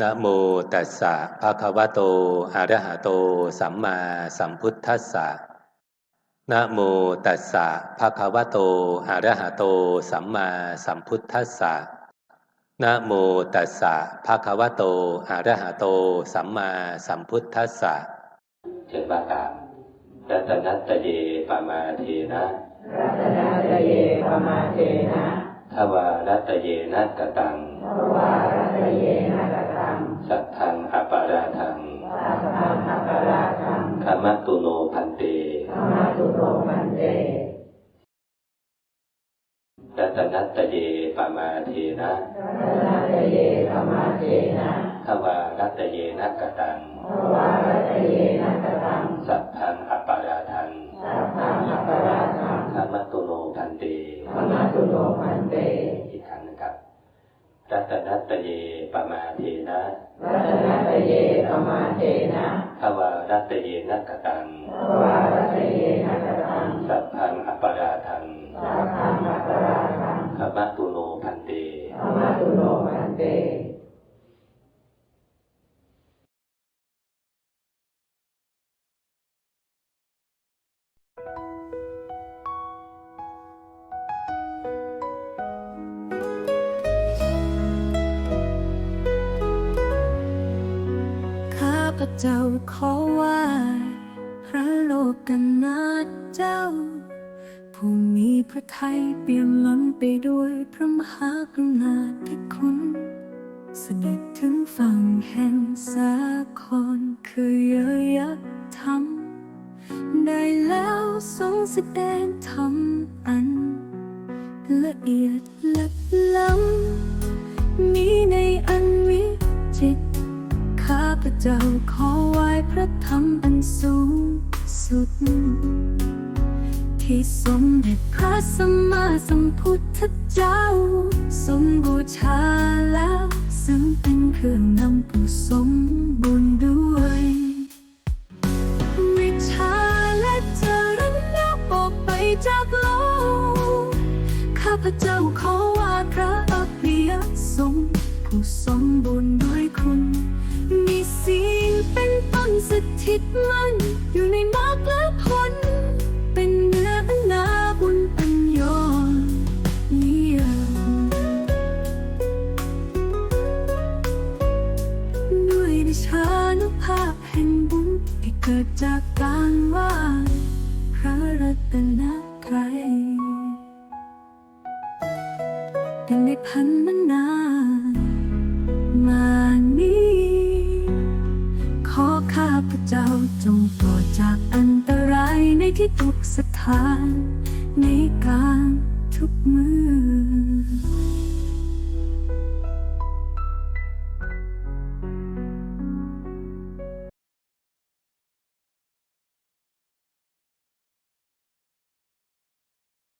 นะโมตัสสะภะคะวะโตอะระหะโต สัมมาสัมพุทธัสสะนะโมตัสสะภะคะวะโตอะระหะโต สัมมาสัมพุทธัสสะนะโมตัสสะภะคะวะโตอะระหะโต สัมมาสัมพุทธัสสะเชิญว่าตามรัตนัตตเยปมาเทนะรัตนาตเยปมาเทนะทวารัตเยนะกตังภวารัตเยนะกตัง สัทธังอปาราทังสัพพังอัปปะราทังขมัตตุโนพันเตธรรมาตุโรมันเตรัตนัตตเยปมาเทนะรัตนาตเยปมาเทนะทวารัตเยนะกตังภวารัตเยนะกตัง สัทธังอปาราทังสัพพังอัปปะราทังขมัตตุโนพันเตธรรมาตุโรมันเต อีกครั้งหนะครับ รัตนัตตเยปมาเทนะรัตนาตเยปมาเทนะทวารัตเยนะกตังภวารัตเยนะกตัง สัทธังอปาราทังสัพพังอัปปะราทังขมัตตุโนพันเตธรรมาตุโรมันเต ข้าพเจ้าขอไหว่าพระโลกนาถเจ้า ผู้มีพระทัยเปี่ยมล้นไปด้วยพระมหากรุณาธิคุณเสด็จถึงฝั่งแห่งสาครคือเยอะยักธรรมได้แล้วทรงแสดงธรรมอันละเอียดลึก พเจ้าขอไหว้พระธรรมอันสูงสุด ที่สมเด็จพระสัมมาสัมพุทธเจ้า ทรงบูชาแล้วซึ่งเป็นเครื่องนำผู้สมบูรณ์ด้วยวิชาและเจริญแล้วออกไปจากโลกข้าพเจ้าขอว่าพระอภิยสงฆ์ผู้สมบูรณ์ด้วยคุณ ศีลเป็นต้นสถิตมั่น อยู่ในมรรคและผล เป็นเนื้ออันนาบุญอันยอดเยี่ยมด้วยดิชานุภาพแห่งบุญที่เกิดจากการว่าพระรัตนตรัยดังในพันมานาน เจ้าจงปลอดจากอันตรายในที่ทุกสถาน ในการทุกมือ